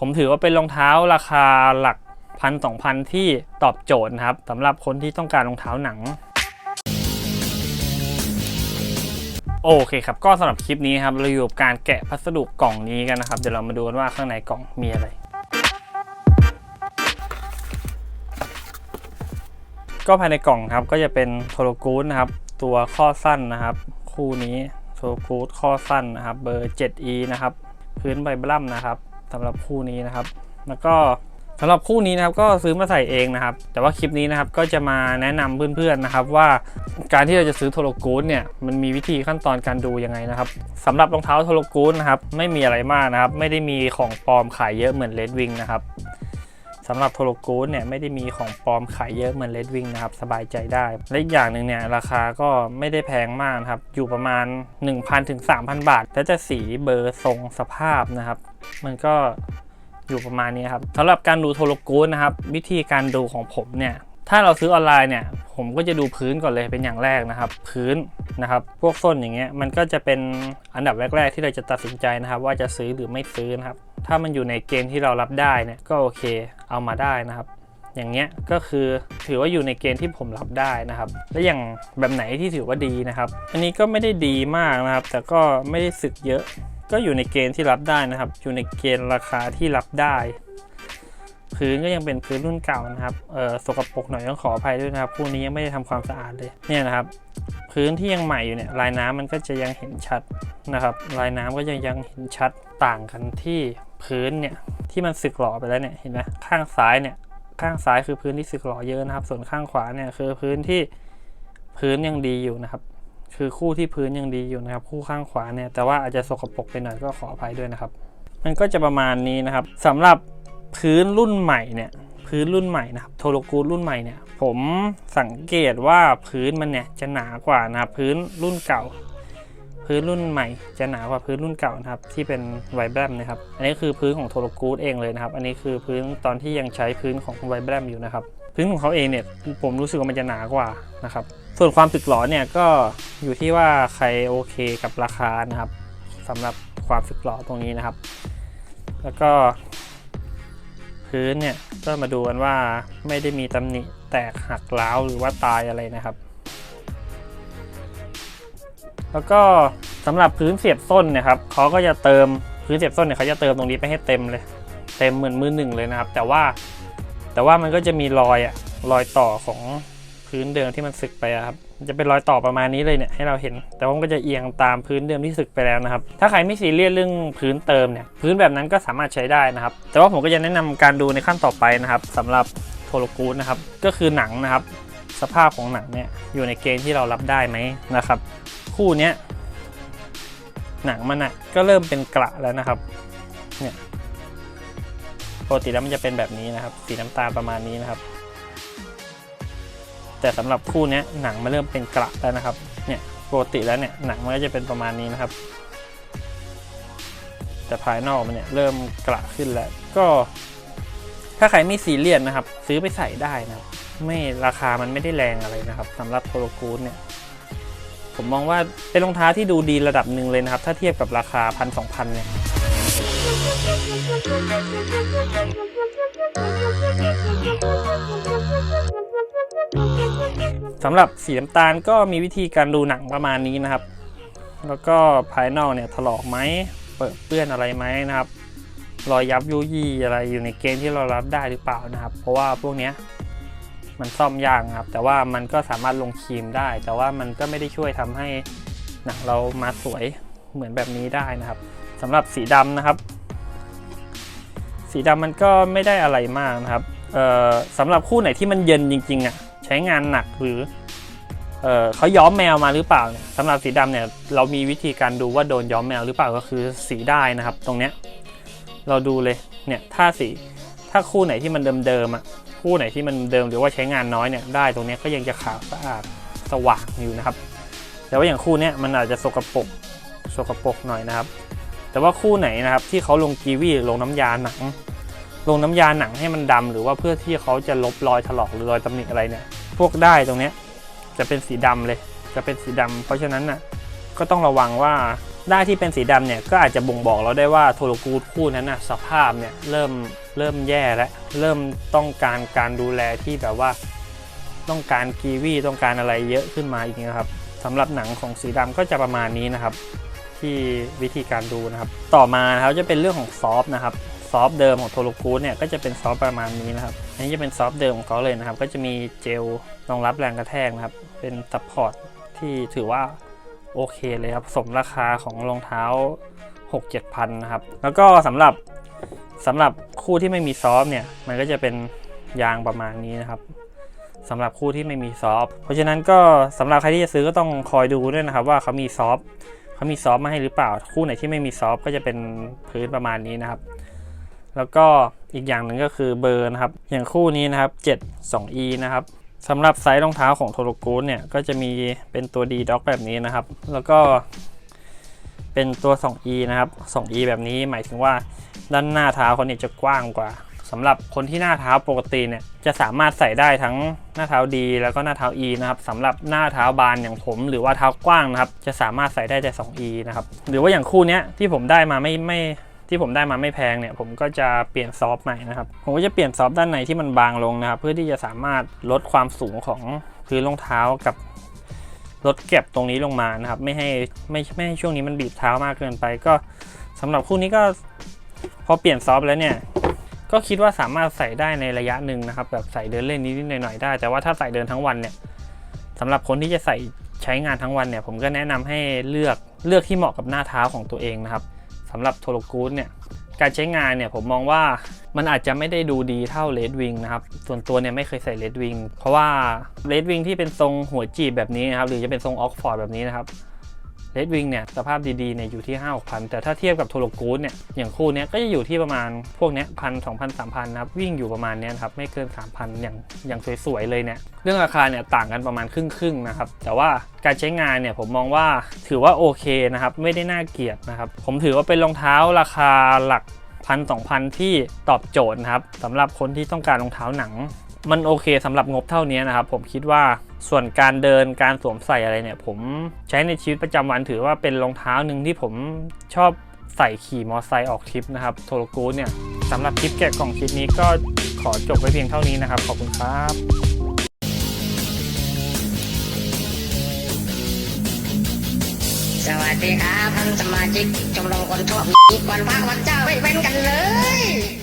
ผมถือว่าเป็นรองเท้าราคาหลักพันสองพันที่ตอบโจทย์นะครับสำหรับคนที่ต้องการรองเท้าหนัง โอเคครับ ก็สำหรับคลิปนี้ครับเราอยู่กับการแกะพัสดุกล่องนี้กันนะครับ เดี๋ยวเรามาดูกันว่าข้างในกล่องมีอะไร ก็ภายในกล่องครับก็จะเป็นโทโลกูดนะครับ ตัวข้อสั้นนะครับ คู่นี้โทโลกูดข้อสั้นนะครับ เบอร์ 7e นะครับ พื้นใบบลัมนะครับ สำหรับคู่นี้นะครับ แล้วก็สำหรับคู่นี้นะครับก็ซื้อมาใส่เองนะครับ แต่ว่าคลิปนี้นะครับก็จะมาแนะนำเพื่อนๆนะครับ ว่าการที่เราจะซื้อโทโลกูดเนี่ยมันมีวิธีขั้นตอนการดูยังไงนะครับสำหรับรองเท้าโทโลกูดนะครับไม่มีอะไรมากนะครับ ไม่ได้มีของปลอมขายเยอะเหมือนเลดวิงนะครับ สำหรับโทโลกูดเนี่ยไม่ได้มีของปลอมขายเยอะเหมือนเลดวิงนะครับ สบายใจได้ และอีกอย่างหนึ่งเนี่ยราคาก็ไม่ได้แพงมากครับ อยู่ประมาณ 1,000ถึง3,000 บาท แล้วจะสีเบอร์ทรงสภาพนะครับ มันก็อยู่ประมาณนี้ครับสำหรับการดูโทโลกูดนะครับ วิธีการดูของผมเนี่ยถ้าเราซื้อออนไลน์เนี่ยผมก็จะดูพื้นก่อนเลยเป็นอย่างแรกนะครับ พื้นนะครับ พวกส้นอย่างเงี้ยมันก็จะเป็นอันดับแรก ๆ ที่เราจะตัดสินใจนะครับ ว่าจะซื้อหรือไม่ซื้อนะครับ ถ้ามันอยู่ในเกณฑ์ที่เรารับได้เนี่ยก็โอเคเอามาได้นะครับ อย่างเงี้ยก็คือถือว่าอยู่ในเกณฑ์ที่ผมรับได้นะครับ และอย่างแบบไหนที่ถือว่าดีนะครับ อันนี้ก็ไม่ได้ดีมากนะครับ แต่ก็ไม่ได้สึกเยอะ ก็อยู่ในเกณฑ์ที่รับได้นะครับ อยู่ในเกณฑ์ราคาที่รับได้พื้นก็ยังเป็นพื้นรุ่นเก่านะครับ เออสกปรกหน่อยต้องขออภัยด้วยนะครับ คู่นี้ยังไม่ได้ทำความสะอาดเลย เนี่ยนะครับ พื้นที่ยังใหม่อยู่เนี่ยลายน้ำมันก็จะยังเห็นชัดนะครับ ลายน้ำก็ยังยังเห็นชัดต่างกันที่ พื้นเนี่ยที่มันสึกหรอไปแล้วเนี่ยเห็นไหมข้างซ้ายเนี่ยข้างซ้ายคือพื้นที่สึกหรอเยอะนะครับ ส่วนข้างขวาเนี่ยคือพื้นที่พื้นยังดีอยู่นะครับ คือคู่ที่พื้นยังดีอยู่นะครับ คู่ข้างขวาเนี่ยแต่ว่าอาจจะสกปรกไปหน่อยก็ขออภัยด้วยนะครับ มันก็จะประมาณนี้นะครับสำหรับพื้นรุ่นใหม่เนี่ยพื้นรุ่นใหม่นะครับโทโลกูรุ่นใหม่เนี่ยผมสังเกตว่าพื้นมันเนี่ยจะหนากว่านะครับพื้นรุ่นเก่า พื้นรุ่นใหม่ จะหนากว่าพื้นรุ่นเก่านะครับที่เป็นไวแบมนะครับอันนี้คือพื้นของโทโลกูดเองเลยนะครับอันนี้คือพื้นตอนที่ยังใช้พื้นของไวแบมอยู่นะครับพื้นของเขาเองเนี่ยผมรู้สึกว่ามันจะหนากว่านะครับส่วนความสึกหรอเนี่ยก็อยู่ที่ว่าใครโอเคกับราคานะครับสำหรับความสึกหรอตรงนี้นะครับ แล้วก็ พื้นเนี่ยก็มาดูกันว่าไม่ได้มีตำหนิแตกหักร้าวหรือว่าตายอะไรนะครับ แล้วก็สำหรับพื้นเสียบส้นนี่ยครับเขาก็จะเติมพื้นเสียบส้นเนี่ยเขาจะเติมตรงนี้ไปให้เต็มเลย เต็มเหมือนมือหนึ่งเลยนะครับ แต่ว่าแต่ว่ามันก็จะมีรอยอะรอยต่อของพื้นเดิมที่มันสึกไปครับ จะเป็นรอยต่อประมาณนี้เลยเนี่ยให้เราเห็น แต่ว่ามันก็จะเอียงตามพื้นเดิมที่สึกไปแล้วนะครับ ถ้าใครไม่ซีเรียสเรื่องพื้นเติมเนี่ย พื้นแบบนั้นก็สามารถใช้ได้นะครับ แต่ว่าผมก็จะแนะนำการดูในขั้นต่อไปนะครับสำหรับโทโลกูดนะครับ ก็คือหนังนะครับ สภาพของหนังเนี่ยอยู่ในเกณฑ์ที่เรารับได้ไหมนะครับ คู่เนี้ยหนังมันอะก็เริ่มเป็นกระแล้วนะครับเนี่ยปกติแล้วมันจะเป็นแบบนี้นะครับ สีน้ำตาลประมาณนี้นะครับ แต่สำหรับคู่เนี้ยหนังมันเริ่มเป็นกระแล้วนะครับเนี่ยปกติแล้วเนี่ยหนังมันก็จะเป็นประมาณนี้นะครับ แต่ภายนอกมันเนี่ยเริ่มกระขึ้นแล้ว ก็ ถ้าใครไม่ซีเรียสนะครับ ซื้อไปใส่ได้นะครับ ไม่ราคามันไม่ได้แรงอะไรนะครับสำหรับโทโลกูดเนี่ย ผมมองว่าเป็นรองเท้าที่ดูดีระดับหนึ่งเลยนะครับ ถ้าเทียบกับราคาพันสองพันเนี่ยสำหรับสีน้ำตาลก็มีวิธีการดูหนังประมาณนี้นะครับ แล้วก็ภายนอกเนี่ยถลอกไหมเปิดเปื้อนอะไรไหมนะครับรอยยับยุยี่อะไรอยู่ในเกณฑ์ที่เรารับได้หรือเปล่านะครับ เพราะว่าพวกเนี้ย มันซ่อมยากนะครับ แต่ว่ามันก็สามารถลงครีมได้ แต่ว่ามันก็ไม่ได้ช่วยทำให้หนังเรามาสวยเหมือนแบบนี้ได้นะครับสำหรับสีดำนะครับ สีดำมันก็ไม่ได้อะไรมากนะครับเออสำหรับคู่ไหนที่มันเย็นจริงๆอะใช้งานหนักหรือเออเขาย้อมแมวมาหรือเปล่าเนี่ยสำหรับสีดำเนี่ยเรามีวิธีการดูว่าโดนย้อมแมวหรือเปล่าก็คือสีได้นะครับ ตรงเนี้ยเราดูเลยเนี่ยถ้าสีถ้าคู่ไหนที่มันเดิมๆอะ คู่ไหนที่มันเดิมหรือว่าใช้งานน้อยเนี่ยได้ตรงนี้ก็ยังจะขาวสะอาดสว่างอยู่นะครับ แต่ว่าอย่างคู่นี้มันอาจจะสกปรกสกปรกหน่อยนะครับ แต่ว่าคู่ไหนนะครับที่เขาลงกีวีลงน้ำยาหนัง ลงน้ำยาหนังให้มันดำหรือว่าเพื่อที่เขาจะลบรอยถลอกหรือรอยตำหนิอะไรเนี่ย พวกได้ตรงนี้จะเป็นสีดำเลย จะเป็นสีดำเพราะฉะนั้นน่ะก็ต้องระวังว่าได้ที่เป็นสีดำเนี่ยก็อาจจะบ่งบอกเราได้ว่าโทโรกูดคู่นั้นนะสภาพเนี่ยเริ่ม เริ่มแย่แล้วเริ่มต้องการการดูแลที่แบบว่าต้องการกีวีต้องการอะไรเยอะขึ้นมาอีกนะครับสำหรับหนังของสีดำก็จะประมาณนี้นะครับ ที่วิธีการดูนะครับ ต่อมานะครับจะเป็นเรื่องของซอฟนะครับซอฟเดิมของโทโรกูดเนี่ยก็จะเป็นซอฟประมาณนี้นะครับอันนี้จะเป็นซอฟเดิมของเขาเลยนะครับ ก็จะมีเจลรองรับแรงกระแทกนะครับ เป็นซัพพอร์ตที่ถือว่าโอเคเลยครับ สมราคาของรองเท้า 6 7พันนะครับ แล้วก็สำหรับ สำหรับคู่ที่ไม่มีซอฟเนี่ยมันก็จะเป็นยางประมาณนี้นะครับสำหรับคู่ที่ไม่มีซอฟเพราะฉะนั้นก็สำหรับใครที่จะซื้อก็ต้องคอยดูด้วยนะครับ ว่าเขามีซอฟเขามีซอฟมาให้หรือเปล่า คู่ไหนที่ไม่มีซอฟก็จะเป็นพื้นประมาณนี้นะครับ แล้วก็อีกอย่างหนึ่งก็คือเบอร์นะครับ อย่างคู่นี้นะครับ 7 2e นะครับสำหรับไซส์รองเท้าของโทโรกูนเนี่ยก็จะมีเป็นตัว D Dock แบบนี้นะครับ แล้วก็เป็นตัว 2e นะครับ 2e แบบนี้หมายถึงว่า ด้านหน้าเท้าเขาเนี่ยจะกว้างกว่าสำหรับคนที่หน้าเท้าปกติเนี่ยจะสามารถใส่ได้ทั้งหน้าเท้าดีแล้วก็หน้าเท้า E นะครับสำหรับหน้าเท้าบานอย่างผมหรือว่าเท้ากว้างนะครับจะสามารถใส่ได้แต่ 2e นะครับหรือว่าอย่างคู่นี้ที่ผมได้มาไม่ไม่ที่ผมได้มาไม่แพงเนี่ยผมก็จะเปลี่ยนซอฟต์ใหม่นะครับผมก็จะเปลี่ยนซอฟต์ด้านในที่มันบางลงนะครับเพื่อที่จะสามารถลดความสูงของพื้นรองเท้ากับลดเก็บตรงนี้ลงมานะครับไม่ให้ไม่ไม่ให้ช่วงนี้มันบีบเท้ามากเกินไปก็สำหรับคู่นี้ก็ พอเปลี่ยนซอฟต์แล้วเนี่ยก็คิดว่าสามารถใส่ได้ในระยะหนึ่งนะครับ แบบใส่เดินเล่นนิดๆหน่อยๆได้ แต่ว่าถ้าใส่เดินทั้งวันเนี่ยสำหรับคนที่จะใส่ใช้งานทั้งวันเนี่ย ผมก็แนะนำให้เลือกเลือกที่เหมาะกับหน้าเท้าของตัวเองนะครับสำหรับโทโรกูดเนี่ยการใช้งานเนี่ยผมมองว่ามันอาจจะไม่ได้ดูดีเท่าเลดวิงนะครับ ส่วนตัวเนี่ยไม่เคยใส่เลดวิงเพราะว่าเลดวิงที่เป็นทรงหัวจีบแบบนี้นะครับหรือจะเป็นทรงออกฟอร์ดแบบนี้นะครับ เลดวิงเนี่ยสภาพดีๆเนี่ยอยู่ที่ 5 6พันแต่ถ้าเทียบกับโทโรกูดเนี่ยอย่างคู่เนี้ยก็จะอยู่ที่ประมาณพวกเนี้ยพันสองพันสามพันนะครับวิ่งอยู่ประมาณเนี้ยครับไม่เกิน 3,000 อย่างอย่างสวยๆเลยเนี่ยเรื่องราคาเนี่ยต่างกันประมาณครึ่งๆนะครับแต่ว่าการใช้งานเนี่ยผมมองว่าถือว่าโอเคนะครับไม่ได้น่าเกลียดนะครับผมถือว่าเป็นรองเท้าราคาหลักพันสองพันที่ตอบโจทย์นะครับสำหรับคนที่ต้องการรองเท้าหนัง มันโอเคสำหรับงบเท่านี้นะครับ ผมคิดว่าส่วนการเดินการสวมใส่อะไรเนี่ย ผมใช้ในชีวิตประจำวันถือว่าเป็นรองเท้าหนึ่งที่ผมชอบใส่ขี่มอไซค์ออกทริปนะครับโทโรกูดเนี่ยสำหรับคลิปแกะกล่องคลิปนี้ก็ขอจบไว้เพียงเท่านี้นะครับ ขอบคุณครับสวัสดีครับท่านสมาชิกชมรมคนชอบวันพระวันเจ้าไม่เว้นกันเลย